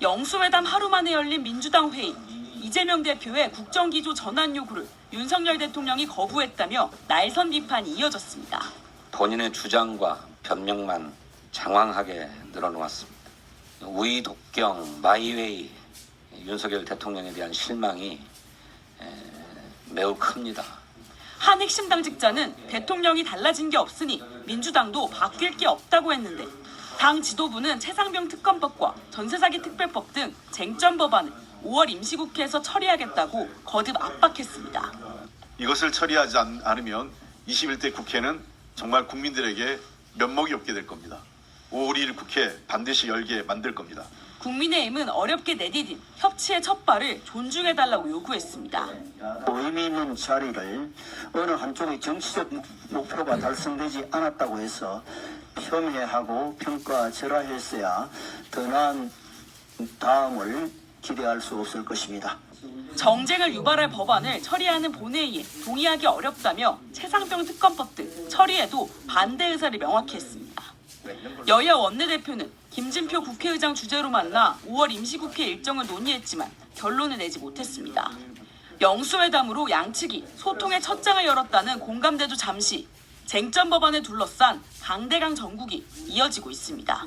영수회담 하루 만에 열린 민주당 회의. 이재명 대표의 국정기조 전환 요구를 윤석열 대통령이 거부했다며 날선 비판이 이어졌습니다. 본인의 주장과 변명만 장황하게 늘어놓았습니다. 우이 독경 마이웨이 윤석열 대통령에 대한 실망이 에, 매우 큽니다. 한 핵심 당직자는 대통령이 달라진 게 없으니 민주당도 바뀔 게 없다고 했는데 당 지도부는 최상병 특검법과 전세사기 특별법 등 쟁점 법안을 5월 임시국회에서 처리하겠다고 거듭 압박했습니다. 이것을 처리하지 않- 않으면 21대 국회는 정말 국민들에게 면목이 없게 될 겁니다. 5월 1일 국회 반드시 열게 만들 겁니다. 국민의힘은 어렵게 내디딘 협치의 첫 발을 존중해달라고 요구했습니다. 의미 있는 자리를 어느 한쪽의 정치적 목표가 달성되지 않았다고 해서 폄훼하고 평가 절하했어야 더 나은 다음을 기대할 수 없을 것입니다. 정쟁을 유발할 법안을 처리하는 본회의에 동의하기 어렵다며 최상병 특검법 등 처리에도 반대 의사를 명확히 했습니다. 여야 원내대표는 김진표 국회의장 주재로 만나 5월 임시국회 일정을 논의했지만 결론을 내지 못했습니다. 영수회담으로 양측이 소통의 첫 장을 열었다는 공감대도 잠시 쟁점 법안을 둘러싼 강대강 전국이 이어지고 있습니다.